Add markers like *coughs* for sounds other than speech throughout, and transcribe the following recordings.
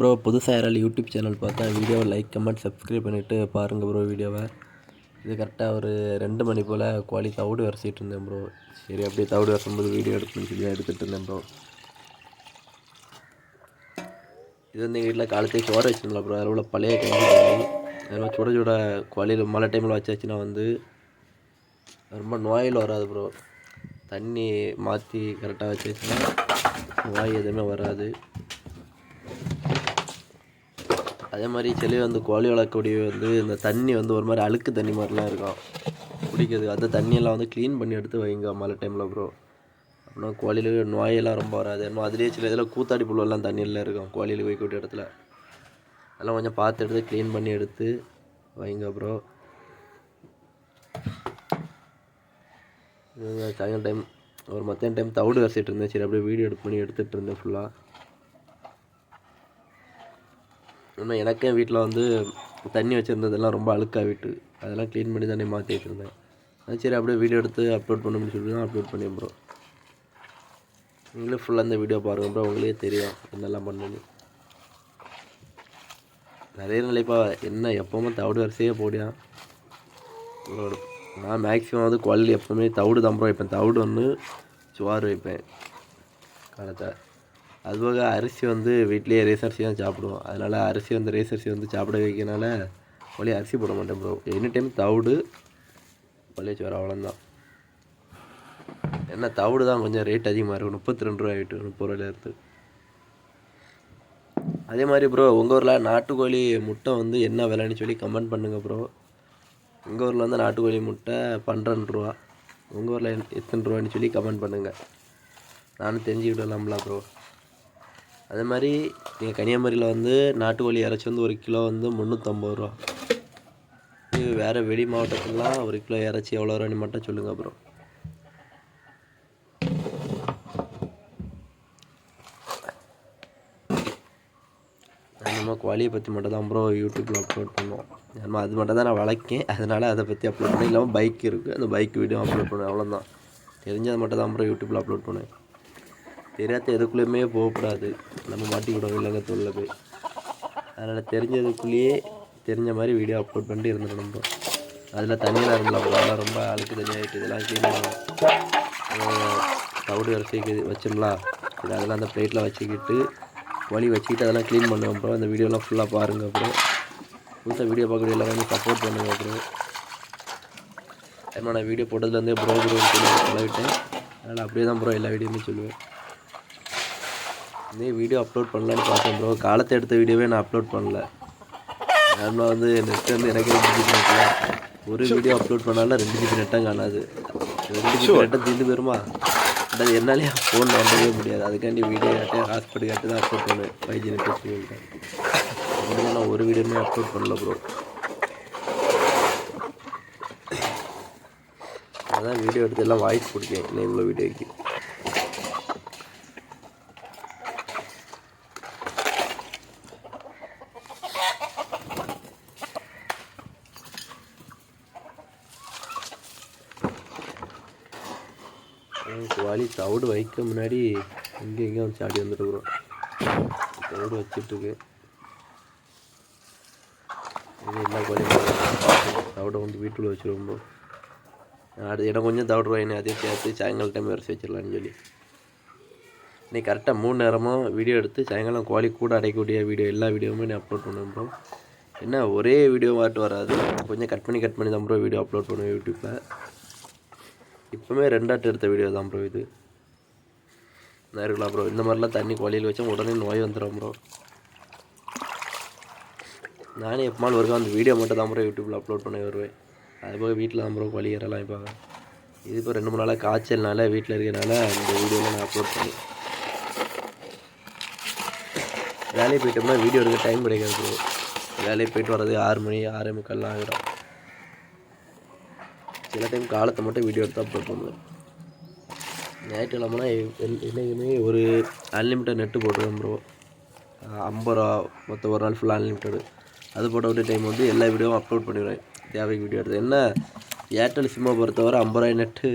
Bro புதுசாக யாராலும் YouTube channel பார்த்தா வீடியோவை லைக் கமெண்ட் சப்ஸ்கிரைப் பண்ணிவிட்டு பாருங்கள் ப்ரோ வீடியோவை. இது கரெக்டாக ஒரு ரெண்டு மணி போல் குவாலி தவிடு வரைச்சிட்டு இருந்தேன் ப்ரோ சரி அப்படியே தவிடு வரைக்கும்போது வீடியோ எடுக்கணும்னு சொல்லி எடுத்துகிட்டு இருந்தேன் ப்ரோ இது வந்து எங்கள் வீட்டில் காலத்தையும் சோறு வச்சிருந்தோம் ப்ரோ அதில் உள்ள பழைய கஞ்சி அதனால் சுட சுட குவாலியில் மழை டைமில் வச்சாச்சுன்னா வந்து. ரொம்ப நோயில் வராது ப்ரோ தண்ணி மாற்றி கரெக்டாக வச்சாச்சுன்னா நோய் எதுவுமே வராது. அதே மாதிரி செளி வந்து கோழி வளர்க்கக்கூடிய வந்து இந்த தண்ணி வந்து ஒரு மாதிரி அழுக்கு தண்ணி மாதிரிலாம் இருக்கும். குடிக்கிறதுக்கு அந்த தண்ணியெல்லாம் வந்து க்ளீன் பண்ணி எடுத்து வைங்க மழை டைமில் ப்ரோ அப்படின்னா கோழியில் நோயெல்லாம் ரொம்ப வராது. இன்னும் அதுலேயே சில இதில் கூத்தாடி புழுவெல்லாம் தண்ணியில் இருக்கும். கோழியில் வைக்கக்கூடிய இடத்துல அதெல்லாம் கொஞ்சம் பார்த்து எடுத்து க்ளீன் பண்ணி எடுத்து வைங்க ப்ரோ சாயங்காலம் டைம் ஒரு மத்தியான டைம் தவிடு வரைச்சிட்டு இருந்தேன். சரி அப்படியே வீடியோ எடுத்து பண்ணி எடுத்துகிட்டு இருந்தேன் ஃபுல்லாக இன்னும் எனக்கே வீட்டில் வந்து தண்ணி வச்சுருந்ததெல்லாம் ரொம்ப அழுக்காக வீட்டு. அதெல்லாம் க்ளீன் பண்ணி தானே மாற்றி வச்சுருந்தேன். அது சரி அப்படியே வீடியோ எடுத்து அப்லோட் பண்ணணும்னு சொல்லி தான் அப்லோட் பண்ணேன் ப்ரோ நீங்களே ஃபுல்லாக இந்த வீடியோ பாருங்கள் ப்ரோ உங்களுக்கே தெரியும் என்னெல்லாம் பண்ணணும் நிறைய நிலைப்பா என்ன எப்போவுமே தவிடு வரிசையே போடியா? நான் மேக்ஸிமம் வந்து குவாலிட்டி எப்போவுமே தவிடு தான் ப்ரோ வைப்பேன் தவிடு ஒன்று சுவார் வைப்பேன். காலத்தை அதுபோக அரிசி வந்து வீட்லேயே ரேஸ் அரிசி தான் சாப்பிடுவோம். அதனால் அரிசி வந்து ரேஸ் அரிசி வந்து சாப்பிட வைக்கனால ஒளி அரிசி போட மாட்டேன் ப்ரோ எனி டைம் தவிடு பழைய சோறு அவ்வளோதான் என்ன தவிடு தான் கொஞ்சம் ரேட் அதிகமாக இருக்கும். முப்பத்தி ரெண்டு ரூபா ஆகிட்டு முப்பது ரூபாயிலேருந்து அதே மாதிரி ப்ரோ உங்கள் ஊரில் நாட்டுக்கோழி முட்டை வந்து என்ன விலைன்னு சொல்லி கமெண்ட் பண்ணுங்கள் ப்ரோ எங்கள் ஊரில் வந்து நாட்டுக்கோழி முட்டை பன்னெண்டு ரூபா. உங்கள் ஊரில் எத்தனை ரூபான்னு சொல்லி கமெண்ட் பண்ணுங்கள் நானும் தெரிஞ்சுக்கிடலாம்ல ப்ரோ அதே மாதிரி நீங்கள் கன்னியாகுமரியில் வந்து நாட்டுக்கோழி இறைச்சி வந்து ஒரு கிலோ வந்து முந்நூற்றம்பது ரூபா. நீங்கள் வேறு வெளி மாவட்டத்துலாம் ஒரு கிலோ இறைச்சி எவ்வளோ ரூபான்னு மட்டும் சொல்லுங்கள் ப்ரோ நம்ம கோழியை பற்றி மட்டும் தான் ப்ரோ யூடியூப்பில் அப்லோட் பண்ணுவோம். நம்ம அது மட்டும் தான் நான் வளர்க்கேன். அதனால் அதை பற்றி அப்லோட் பண்ணேன் இல்லாமல் பைக் இருக்குது அந்த பைக் வீடியோ அப்லோட் பண்ணுவேன். அவ்வளோதான் தெரிஞ்சது மட்டும் தான் அப்புறம் யூடியூப்பில் அப்லோட் பண்ணுவேன். தெரியாத எதுக்குள்ளேயுமே போகக்கூடாது. நம்ம மாட்டிக்கிடும் இல்லைங்க போய். அதனால் தெரிஞ்சதுக்குள்ளேயே தெரிஞ்ச மாதிரி வீடியோ அப்லோட் பண்ணிட்டு இருந்துடணும் நம்ம. அதில் தண்ணியில் இருந்தலாம் அதெல்லாம் ரொம்ப அழுக்கு தனியாகிட்டு இதெல்லாம் க்ளீன் பண்ணுவோம் தவிடு வரிசைக்கு வச்சிடலாம் இது அதெல்லாம் அந்த பிளேட்டில் வச்சுக்கிட்டு வழி வச்சுக்கிட்டு அதெல்லாம் க்ளீன் பண்ணுவோம் ப்ரோ அந்த வீடியோலாம் ஃபுல்லாக பாருங்கள் அப்புறம் புதுசாக வீடியோ பார்க்குறது எல்லாமே சப்போர்ட் பண்ணுங்கள் அப்புறம் ஏன்னா நான் வீடியோ போட்டதுலேருந்தே ப்ரோ ப்ரோன்னு சொல்லி சொல்லிவிட்டேன் அதனால் அப்படியே தான் ப்ரோ எல்லா வீடியோமே சொல்லுவேன். இதே வீடியோ அப்லோட் பண்ணலான்னு பார்த்தேன் ப்ரோ காலத்தை எடுத்த வீடியோவே நான் அப்லோட் பண்ணல. நான் வந்து நெட் வந்து எனக்கு ரெண்டு ஜிபி நெட்டில் ஒரு வீடியோ அப்லோட் பண்ணாலும் ரெண்டு ஜிபி நெட்டும் காணாது. ரெண்டு ஜிபி நெட்டும் தீர்ந்து போயிருமா? அது என்னாலேயே ஃபோன் நம்பவே முடியாது. அதுக்காண்டி வீடியோ கேட்டேன் ஹாஸ்பிட்டல் கேட்டு தான் அப்லோட் பண்ணுவேன். ஃபைவ் ஜி நெட் சொல்லிட்டேன் நான் ஒரு வீடியோமே அப்லோட் பண்ணல ப்ரோ அதான் வீடியோ எடுத்து எல்லாம் வாய்ஸ் கொடுக்கேன். இல்லை இவ்வளோ வீடியோக்கு. தவிடு வைக்க முன்னாடி இங்கே இங்கே வந்து சாடி வந்துட்டுருக்குறோம் தவிடு வச்சிட்ருக்கு இது எல்லா கோழியும் தவிடை வந்து வீட்டுக்குள்ளே வச்சுருவோம் அடுத்த இடம் கொஞ்சம் தவிடு வாங்கினேன் அதையும் சேர்த்து சாயங்காலம் டைம் வரைச்சி வச்சிடலான்னு சொல்லி. இன்னைக்கு கரெக்டாக மூணு நேரமும் வீடியோ எடுத்து சாயங்காலம் கோழி கூட அடைக்கக்கூடிய வீடியோ எல்லா வீடியோவுமே நான் அப்லோட் பண்ணுவேன் ப்ரோ என்ன ஒரே வீடியோ மாட்டு வராது. கொஞ்சம் கட் பண்ணி கட் பண்ணி தான் ப்ரோ வீடியோ அப்லோட் பண்ணுவேன் யூடியூப்பில் இப்போவுமே ரெண்டாட்டு எடுத்த வீடியோ தான் ப்ரோ இது. இருக்கலாம் ப்ரோ இந்த மாதிரிலாம் தண்ணி கோழியில் வச்சா உடனே நோய் வந்துடும் ப்ரோ நானே எப்பமால் ஒருக்கா அந்த வீடியோ மட்டும் தான் ப்ரோ யூடியூப்பில் அப்லோட் பண்ணி வருவேன். அதுபோக வீட்டில் தான் ப்ரோ கோழி இறலாம் இப்போ. இது இப்போ ரெண்டு மூணு நாளாக காய்ச்சல்னால வீட்டில் இருக்கிறனால அந்த வீடியோவில் நான் அப்லோட் பண்ணி வேலையை போயிட்டோம்னா வீடியோ எடுக்க டைம் கிடைக்காது ப்ரோ வேலையை போயிட்டு வர்றது ஆறு மணி ஆறே முக்கால்லாம் ஆகிடும். சில டைம் காலத்தை மட்டும் வீடியோ எடுத்து அப்லோட் பண்ணுவேன் ஞாயிற்றுக்கிழமைனா என்றைக்குமே ஒரு அன்லிமிட்டட் நெட்டு போட்டுருவேன் ப்ரோ ஐம்பது ரூபா மொத்தம் ஒரு நாள் ஃபுல்லாக அன்லிமிட்டடு அது போட்ட ஒரு டைம் வந்து எல்லா வீடியோவும் அப்லோட் பண்ணிடுவேன். தேவைக்கு வீடியோ எடுத்து. என்ன? ஏர்டெல் சிம்மை பொறுத்தவரை ஐம்பது ரூபாய் நெட்டு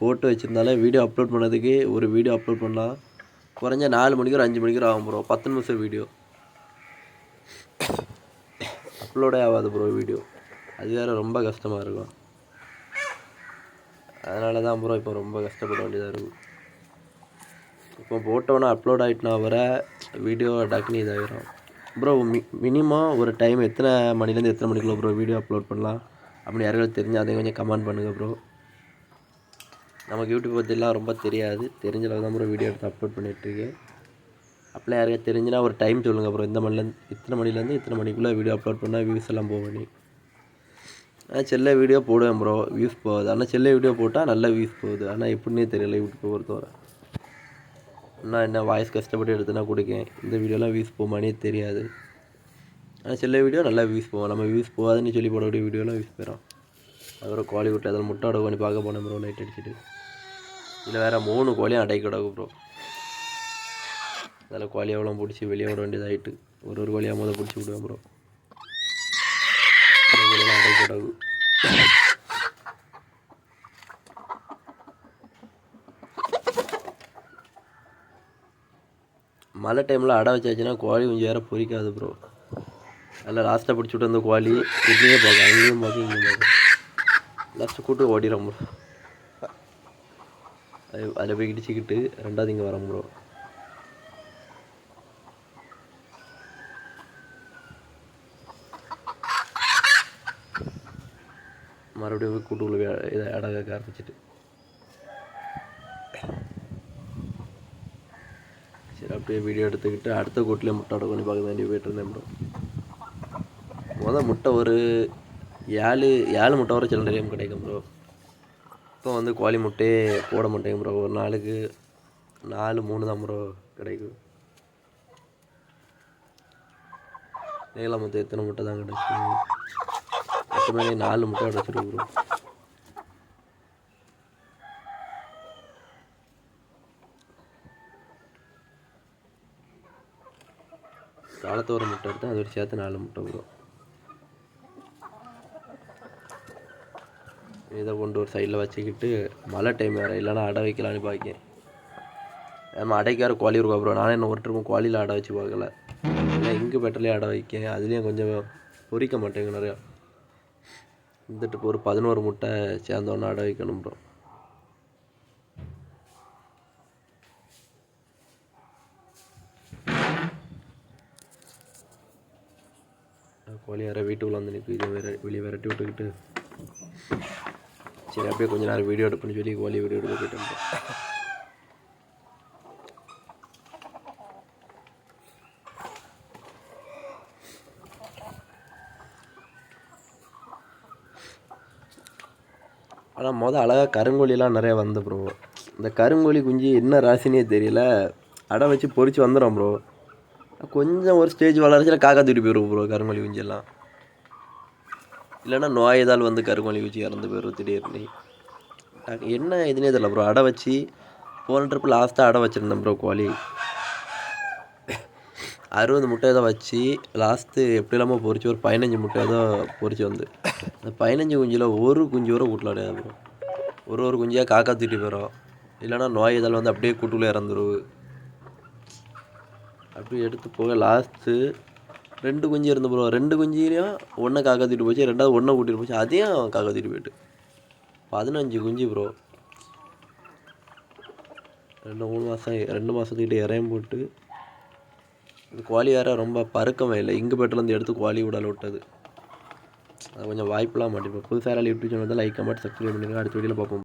போட்டு வச்சுருந்தாலே வீடியோ அப்லோட் பண்ணதுக்கு ஒரு வீடியோ அப்லோட் பண்ணால் குறைஞ்ச நாலு மணிக்கு ஒரு அஞ்சு மணிக்கு ஆகும் ப்ரோ பத்து நிமிஷம் வீடியோ அப்லோடே *coughs* ஆகாது ப்ரோ வீடியோ அது வேறு ரொம்ப கஷ்டமாக இருக்கும். அதனால தான் ப்ரோ இப்போ ரொம்ப கஷ்டப்பட வேண்டியதாக இருக்கும் இப்போ போட்டோன்னா அப்லோட் ஆகிட்டுனா வர வீடியோ டக்குனு இதாகிடும் ப்ரோ மி மினிமம் ஒரு டைம் எத்தனை மணிலேருந்து எத்தனை மணிக்குள்ள ப்ரோ வீடியோ அப்லோட் பண்ணலாம்? அப்படின்னு யாருக்காவது தெரிஞ்சால் அதையும் கொஞ்சம் கமெண்ட் பண்ணுங்கள் ப்ரோ நமக்கு யூடியூப் பற்றிலாம் ரொம்ப தெரியாது. தெரிஞ்ச அளவு தான் ப்ரோ வீடியோ எடுத்து அப்லோட் பண்ணிகிட்ருக்கேன் அப்படிலாம் யாருக்காவது தெரிஞ்சுனா ஒரு டைம் சொல்லுங்கள் ப்ரோ இந்த மணிலேருந்து இத்தனை மணிலேருந்து இத்தனை மணிக்குள்ளே வீடியோ அப்லோட் பண்ணால் வியூஸ் எல்லாம் போகணும் ஆனால் செல்ல வீடியோ போடுவேன் ப்ரோ வியூஸ் போகுது. ஆனால் செல்ல வீடியோ போட்டால் நல்ல வியூஸ் போகுது. ஆனால் எப்படின்னே தெரியல யூடியூப்பை பொறுத்தவரை நான் என்ன வாய்ஸ் கஷ்டப்பட்டு எடுத்துனா கொடுக்கேன். இந்த வீடியோலாம் வியூஸ் போகுமானே தெரியாது. ஆனால் சில வீடியோ நல்லா வியூஸ் போவோம் நம்ம வியூஸ் போகாதுன்னு சொல்லி போடக்கூடிய வீடியோலாம் வியூஸ் போயிடும் அப்புறம் கோழி விட்டு அதில் முட்டை அடகு பண்ணி பார்க்க போனேன் ப்ரோ லைட் அடிச்சுட்டு. இதில் வேறு மூணு கோழியும் அடைக்க கிடக்கு ப்ரோ அதில் கோழி எவ்வளோ பிடிச்சி வெளியே விட வேண்டியதாகிட்டு ஒரு ஒரு கோழியாக முதல் பிடிச்சி விடுவேன் ப்ரோ இந்த கோழியெல்லாம் மழை டைமில் அடை வச்சாச்சுன்னா கோழி கொஞ்சம் வேறு பொரிக்காது ப்ரோ அதில் லாஸ்ட்டாக பிடிச்சி விட்டு வந்த கோழி இதுலேயே பார்க்க அங்கேயும் பார்க்க இங்கேயும் பார்க்க லாஸ்ட்டு கூட்டு ஓடிடும் ப்ரோ அதில் போய் இடிச்சுக்கிட்டு ரெண்டாவது இங்கே வரோம் ப்ரோ மறுபடியும் போய் கூட்டுக்குள்ளே போய் இதை அடை கேட்க ஆரம்பிச்சிட்டு. சரி அப்படியே வீடியோ எடுத்துக்கிட்டு அடுத்த கூட்டிலே முட்டை அடை பண்ணி பார்க்க வேண்டிய போயிட்டு இருந்தேன் ப்ரோ முதல் முட்டை ஒரு ஏழு ஏழு முட்டை வரை சில டைம் கிடைக்கும் ப்ரோ இப்போ வந்து கோழி முட்டையே போட மாட்டேங்க ப்ரோ ஒரு நாளுக்கு நாலு மூணு தான் ப்ரோ கிடைக்கும். நீளம் மொத்தம் எத்தனை முட்டை தான் கிடைக்கும் மேலே நாலு முட்டை கிடச்சிருக்கு ப்ரோ ஒரு முட்டை எடுத்தால் அதோட சேர்த்து நாலு முட்டை ப்ரோ இதை கொண்டு ஒரு சைடில் வச்சுக்கிட்டு மழை டைம் வேறு இல்லைனா அடை வைக்கலான்னு பார்க்கேன் நம்ம அடைக்கார கோழி இருக்கும் அப்புறம் நானே என்ன ஒரு ட்ரிப்பும் அடை வச்சு பார்க்கல இல்லை இங்கு பெட்டர்லேயே அடை வைக்கேன் அதுலேயும் கொஞ்சம் பொரிக்க மாட்டேங்க நிறையா வந்துட்டு ஒரு பதினோரு முட்டை சேர்ந்தோன்னு அடை வைக்கணும் ப்ரோ கோழி யாரோ வீட்டுக்குள்ளே வந்து நிற்கும் இதை வேறு வெளியே விரட்டி விட்டுக்கிட்டு. சரி அப்படியே கொஞ்ச நேரம் வீடியோ எடுப்புன்னு சொல்லி கோழி வீடியோ எடுக்க போயிட்டேன் ஆனால் மொதல் அழகாக கருங்கோழிலாம் நிறையா வந்து ப்ரோ இந்த கருங்கோழி குஞ்சு என்ன ராசினே தெரியல. அடை வச்சு பொறிச்சு வந்துடும் ப்ரோ கொஞ்சம் ஒரு ஸ்டேஜ் வளர்ச்சியில் காக்கா தூட்டி போயிடும் ப்ரோ கருங்கோழி குஞ்செல்லாம் இல்லைன்னா நோய் வந்து கருங்கோழி குஞ்சு இறந்து போயிடும் திடீர்னு. என்ன இதுனே தெரியல ப்ரோ அடை வச்சு போன ட்ரிப்பு லாஸ்ட்டாக அடை வச்சுருந்தேன் ப்ரோ கோழி. அறுபது முட்டை ஏதோ வச்சு லாஸ்ட்டு எப்படி இல்லாமல் பொறிச்சு ஒரு பதினஞ்சு முட்டை ஏதோ பொறிச்சு வந்து. அந்த பதினஞ்சு குஞ்சில் ஒரு குஞ்சு வரை கூட்டில் கிடையாது ஒரு ஒரு குஞ்சியாக காக்கா தூட்டி போயிடும் இல்லைன்னா நோய் இதழ் வந்து அப்படியே கூட்டுக்குள்ளே இறந்துருவு அப்படி எடுத்து போக லாஸ்ட்டு ரெண்டு குஞ்சு இருந்து ப்ரோ ரெண்டு குஞ்சிலையும் ஒன்றை காக்கா தூட்டி போச்சு ரெண்டாவது ஒன்றை கூட்டிட்டு போச்சு அதையும் காக்கா தூட்டி போயிட்டு. பதினஞ்சு குஞ்சு ப்ரோ ரெண்டு மூணு மாதம் ரெண்டு மாதத்துக்கிட்ட இறையும் போட்டு இது கோழி வேறு ரொம்ப பறக்கமே இல்லை. இங்கு பெட்டிலேருந்து எடுத்து கோழி விடல விட்டது. அது கொஞ்சம் வாய்ப்பெலாம் மாட்டேன் புதுசாக யாராவது யூடியூப் சேனல் வந்து லைக் கமெண்ட் சப்ஸ்கிரைப் பண்ணிடுங்க அடுத்த வீடியோவில் பார்ப்போம்.